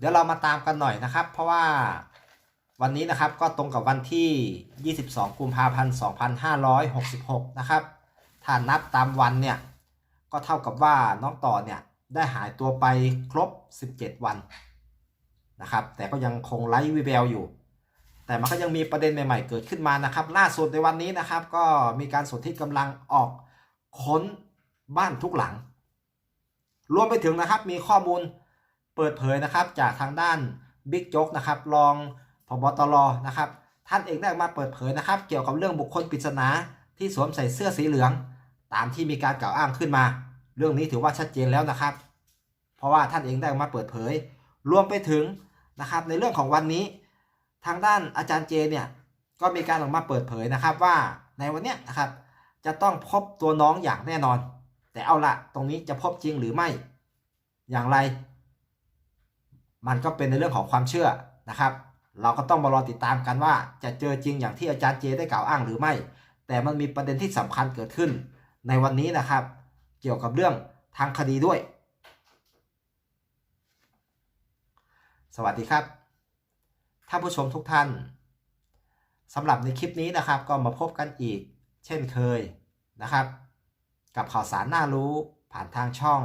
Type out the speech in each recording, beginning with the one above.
เดี๋ยวเรามาตามกันหน่อยนะครับ เพราะว่าวันนี้นะครับก็ตรงกับวันที่ 22 กุมภาพันธ์ 2566 นะครับถ้านับตามวันเนี่ย ก็เท่ากับว่าน้องต่อเนี่ย ได้หายตัวไปครบ 17 วันนะครับ แต่ก็ยังคงไร้วิแววอยู่ แต่มันก็ยังมีประเด็นใหม่ๆ เกิดขึ้นมานะครับ ล่าสุดในวันนี้นะครับ ก็มีการสนที่กำลังออกค้นบ้านทุกหลัง รวมไปถึงนะครับมีข้อมูล เปิดเผยนะครับจากทางด้านบิ๊กโจ๊กนะครับรองพบตรนะครับ ท่านเองได้มาเปิดเผยนะครับ เกี่ยวกับเรื่องบุคคลปริศนาที่สวมใส่เสื้อสีเหลือง ตามที่มีการกล่าวอ้างขึ้นมา เรื่องนี้ถือว่าชัดเจนแล้วนะครับ เพราะว่าท่านเองได้มาเปิดเผย รวมไปถึงนะครับในเรื่องของวันนี้ ทางด้านอาจารย์เจเนี่ยก็มีการออกมาเปิดเผยนะครับว่าในวันเนี้ยนะครับจะต้องพบตัวน้องอย่างแน่นอน แต่เอาละตรงนี้จะพบจริงหรือไม่ อย่างไร มันก็เป็นในเรื่องของความเชื่อนะครับ เราก็ต้องมารอติดตามกันว่า จะเจอจริงอย่างที่อาจารย์เจได้กล่าวอ้างหรือไม่ แต่มันมีประเด็นที่สำคัญเกิดขึ้น ในวันนี้นะครับ เกี่ยวกับเรื่องทางคดีด้วย สวัสดีครับท่านผู้ชมทุกท่านสำหรับในคลิปนี้นะครับ ก็มาพบกันอีก เช่นเคยนะครับ กับข่าวสารน่ารู้ผ่านทางช่อง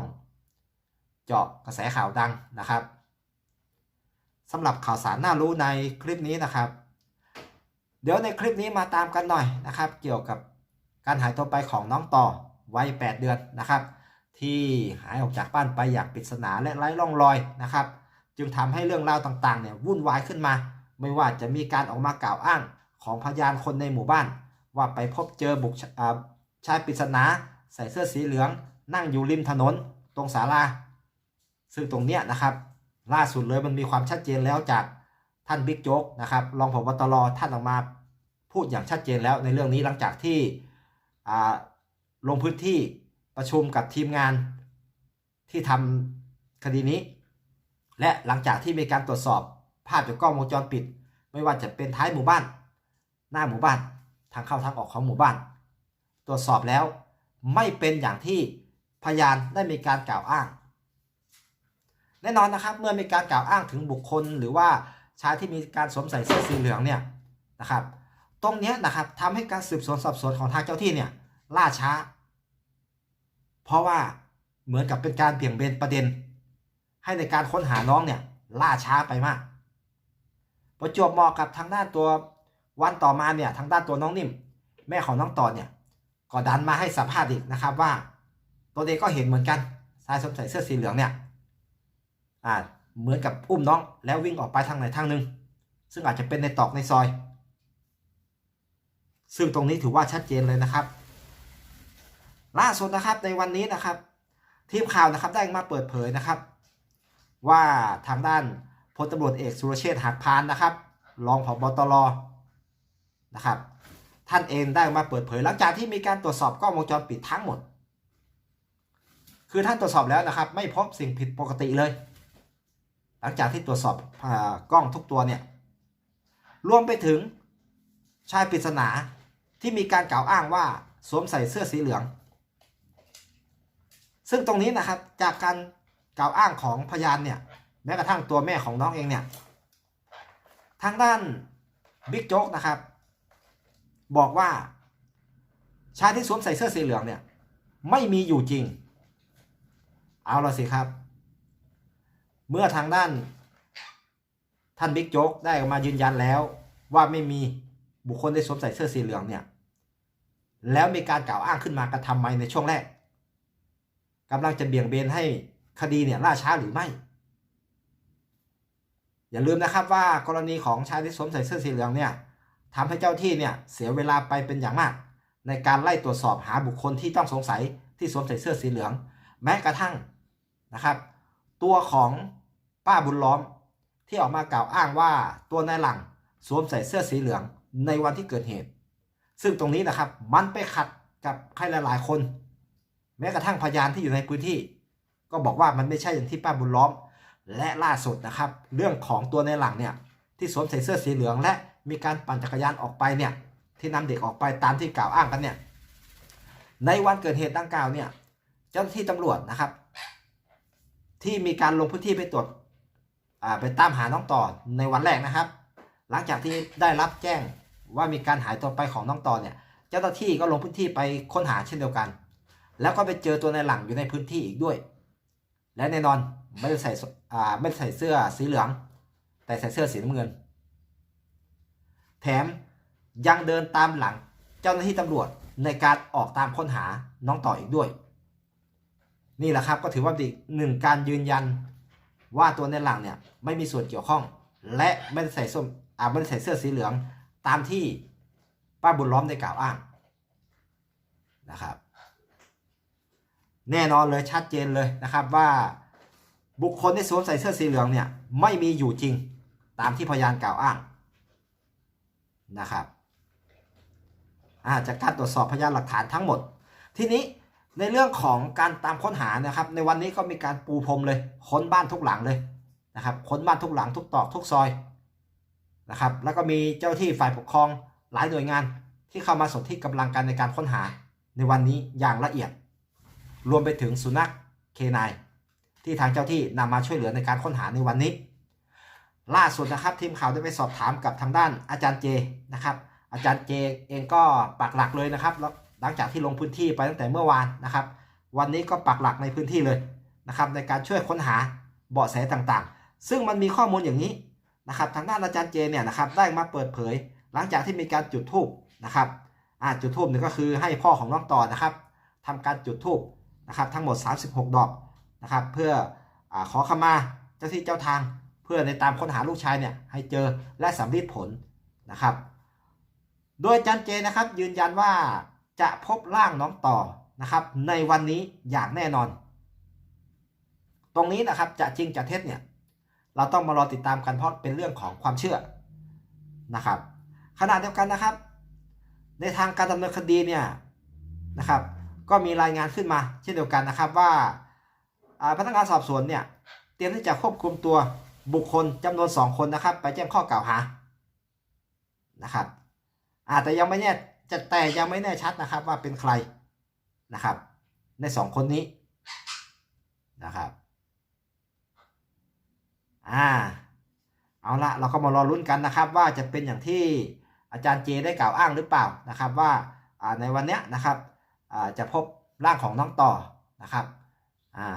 เจาะกระแสข่าวดังนะครับ สำหรับข่าวสารน่ารู้ในคลิปนี้นะครับ เดี๋ยวในคลิปนี้มาตามกันหน่อยนะครับ เกี่ยวกับการหายตัวไปของน้องต่อวัย 8 เดือนนะครับ ที่หายออกจากบ้านไปอย่างปริศนาและไร้ร่องรอยนะครับ จึงทำให้เรื่องราวต่างๆเนี่ยวุ่นวายขึ้นมา ไม่ว่าจะมีการออกมากล่าวอ้างของพยานคนในหมู่บ้าน ว่าไปพบเจอบุคชายปริศนา ใส่เสื้อสีเหลือง นั่งอยู่ริมถนน ตรงศาลา ซึ่งตรงเนี้ยนะครับ ล่าสุดเลยมันมีความชัดเจนแล้วจากท่านบิ๊กโจ๊กนะครับรองผบตรท่านออกมาพูดอย่างชัดเจนแล้วในเรื่องนี้หลังจากที่ลงพื้นที่ประชุมกับทีมงานที่ทำคดีนี้ และหลังจากที่มีการตรวจสอบภาพจากกล้องวงจรปิด ไม่ว่าจะเป็นท้ายหมู่บ้าน หน้าหมู่บ้านทางเข้าทางออกของหมู่บ้าน ตรวจสอบแล้วไม่เป็นอย่างที่พยานได้มีการกล่าวอ้าง แน่นอนนะครับ เมื่อมีการกล่าวอ้างถึงบุคคล หรือว่าชายที่มีการสวมใส่เสื้อสีเหลืองเนี่ยนะครับ ตรงนี้นะครับทำให้การสืบสวนสอบสวนของทางเจ้าที่เนี่ยล่าช้า เพราะว่าเหมือนกับเป็นการเบี่ยงเบนประเด็น ให้ในการค้นหาน้องเนี่ยล่าช้าไปมากประจวบเหมาะกับทางด้านตัววันต่อมาเนี่ยทางด้านตัวน้องนิ่ม แม่ของน้องต่อเนี่ยก็ดันมาให้สัมภาษณ์อีกนะครับว่าตัวเด็กก็เห็นเหมือนกันชายสวมใส่เสื้อสีเหลืองเนี่ย อ่าเหมือนกับอุ้มน้องแล้ววิ่งออกไปทางไหนทางหนึ่งซึ่งอาจจะเป็นในตอกในซอย ซึ่งตรงนี้ถือว่าชัดเจนเลยนะครับ ล่าสุดนะครับในวันนี้นะครับ ทีมข่าวนะครับได้มาเปิดเผยนะครับ ว่าทางด้านพลตำรวจเอกสุรเชษฐ์หักพานนะครับ รองผบตรนะครับท่านเองได้มาเปิดเผยหลังจากที่มีการตรวจสอบกล้องวงจรปิดทั้งหมด คือท่านตรวจสอบแล้วนะครับ ไม่พบสิ่งผิดปกติเลย ลังจากที่ตรวจสอบกล้องทุกตัวเนี่ยรวมไปถึงชายปริศนาที่มีการกล่าวอ้างว่าสวมใส่เสื้อสีเหลือง ซึ่งตรงนี้นะครับจากการกล่าวอ้างของพยานเนี่ยแม้กระทั่งตัวแม่ของน้องเองเนี่ยทางด้านบิ๊กโจ๊กนะครับ บอกว่าชายที่สวมใส่เสื้อสีเหลืองเนี่ยไม่มีอยู่จริง เอาละสิครับ เมื่อทางด้าน ท่านบิ๊กโจ๊กได้มายืนยันแล้ว ว่าไม่มีบุคคลที่สวมใส่เสื้อสีเหลืองเนี่ย แล้วมีการกล่าวอ้างขึ้นมากระทำไมในช่วงแรกกำลังจะเบี่ยงเบนให้คดีเนี่ยล่าช้าหรือไม่ อย่าลืมนะครับว่ากรณีของชายที่สวมใส่เสื้อสีเหลืองเนี่ยทำให้เจ้าที่เนี่ยเสียเวลาไปเป็นอย่างมาก ในการไล่ตรวจสอบหาบุคคลที่ต้องสงสัยที่สวมใส่เสื้อสีเหลือง แม้กระทั่งนะครับ ตัวของป้าบุญล้อมที่ออกมากล่าวอ้างว่าตัวนายหลังสวมใส่เสื้อสีเหลืองในวันที่เกิดเหตุ ซึ่งตรงนี้นะครับมันไปขัดกับใครหลาย ๆ คน แม้กระทั่งพยานที่อยู่ในพื้นที่ ก็บอกว่ามันไม่ใช่อย่างที่ป้าบุญล้อม และล่าสุดนะครับ เรื่องของตัวในหลังเนี่ยที่สวมใส่เสื้อสีเหลืองและมีการปั่นจักรยานออกไปเนี่ยที่นำเด็กออกไปตามที่กล่าวอ้างกันเนี่ยในวันเกิดเหตุดังกล่าวเนี่ยเจ้าหน้าที่ตำรวจนะครับ ที่มีการลงพื้นที่ไปตรวจไปตามหาน้องต่อในวันแรกนะครับ หลังจากที่ได้รับแจ้งว่ามีการหายตัวไปของน้องต่อเนี่ยเจ้าหน้าที่ก็ลงพื้นที่ไปค้นหาเช่นเดียวกัน แล้วก็ไปเจอตัวในหลังอยู่ในพื้นที่อีกด้วย และแน่นอนไม่ได้ใส่ไม่ได้ใส่เสื้อสีเหลือง แต่ใส่เสื้อสีน้ำเงิน แถมยังเดินตามหลังเจ้าหน้าที่ตำรวจในการออกตามค้นหาน้องต่ออีกด้วย นี่แหละครับก็ถือว่าอีกหนึ่งการยืนยันว่าตัวในหลังเนี่ยไม่มีส่วนเกี่ยวข้อง และไม่ได้ใส่ส้มอ่าไม่ได้ใส่เสื้อสีเหลืองตามที่ป้าบุญล้อมได้กล่าวอ้างนะครับ แน่นอนเลยชัดเจนเลยนะครับว่าบุคคลที่สวมใส่เสื้อสีเหลืองเนี่ยไม่มีอยู่จริงตามที่พยานกล่าวอ้างนะครับอาจากการตรวจสอบพยานหลักฐานทั้งหมด ทีนี้ ในเรื่องของการตามค้นหานะครับ ในวันนี้ก็มีการปูพรมเลยค้นบ้านทุกหลังเลยนะครับค้นบ้านทุกหลังทุกตอกทุกซอยนะครับ แล้วก็มีเจ้าที่ฝ่ายปกครองหลายหน่วยงานที่เข้ามาสนที่กำลังกันในการค้นหาในวันนี้อย่างละเอียด รวมไปถึงสุนัขเคนายที่ทางเจ้าที่นำมาช่วยเหลือในการค้นหาในวันนี้ ล่าสุดนะครับทีมข่าวได้ไปสอบถามกับทางด้านอาจารย์เจนะครับ อาจารย์เจเองก็ปักหลักเลยนะครับแล้ว ลังจากที่ลงพื้นที่ไปตั้งแต่เมื่อวานนะครับ วันนี้ก็ปักหลักในพื้นที่เลยนะครับ ในการช่วยค้นหาเบาะแสต่างๆ ซึ่งมันมีข้อมูลอย่างนี้นะครับ ทางด้านอาจารย์เจเนี่ยนะครับได้มาเปิดเผย หลังจากที่มีการจุดธูปนะครับจุดธูปเนี่ยก็คือให้พ่อของน้องต่อนะครับทำการจุดธูปนะครับทั้งหมด 36 ดอกนะครับ เพื่ออขอขมาเจ้าที่เจ้าทาง เพื่อในตามค้นหาลูกชายเนี่ยให้เจอและสำลิดผลนะครับ โดยอาจันเจนะครับยืนยันว่า จะพบร่างน้องต่อนะครับ ในวันนี้อย่างแน่นอน ตรงนี้นะครับจะจริงจะเท็จเนี่ยเราต้องมารอติดตามกันเพราะเป็นเรื่องของความเชื่อนะครับขณะเดียวกันนะครับ ในทางการดำเนินคดีเนี่ยนะครับ ก็มีรายงานขึ้นมา เช่นเดียวกันนะครับว่าพนักงานสอบสวนเนี่ยเตรียมที่จะควบคุมตัวบุคคลจำนวน 2 คนนะครับ ไปแจ้งข้อกล่าวหานะครับอาแต่ยังไม่แน่ จะแต่ยังไม่แน่ชัดนะครับว่าเป็นใครนะครับ ใน2คนนี้นะครับอ่าเอาละเราก็มารอลุ้นกันนะครับ ว่าจะเป็นอย่างที่อาจารย์เจได้กล่าวอ้างหรือเปล่านะครับ ว่าในวันเนี้ยนะครับจะพบร่างของน้องต่อนะครับอ่า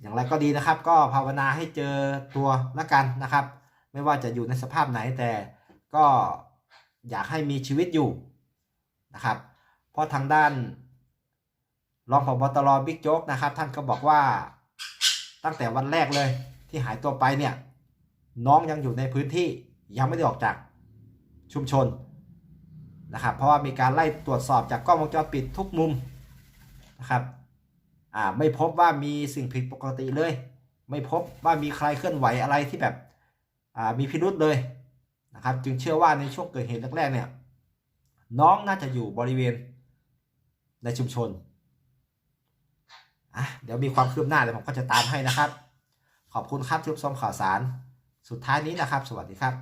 อย่างไรก็ดีนะครับ ก็ภาวนาให้เจอตัวละกันนะครับ ไม่ว่าจะอยู่ในสภาพไหนแต่ก็ อยากให้มีชีวิตอยู่นะครับ เพราะทางด้านรองผบตรบิ๊กโจ๊กนะครับ ท่านก็บอกว่าตั้งแต่วันแรกเลยที่หายตัวไปเนี่ยน้องยังอยู่ในพื้นที่ยังไม่ได้ออกจากชุมชนนะครับ เพราะว่ามีการไล่ตรวจสอบจากกล้องวงจรปิดทุกมุมนะครับอ่าไม่พบว่ามีสิ่งผิดปกติเลย ไม่พบว่ามีใครเคลื่อนไหวอะไรที่แบบอ่ามีพิรุษเลย นะครับ จึงเชื่อว่าในช่วงเกิดเหตุแรกๆเนี่ย น้องน่าจะอยู่บริเวณในชุมชนอะเดี๋ยวมีความคืบหน้าเดี๋ยวผมก็จะตามให้นะครับ ขอบคุณครับที่รับชมข่าวสาร สุดท้ายนี้นะครับ สวัสดีครับ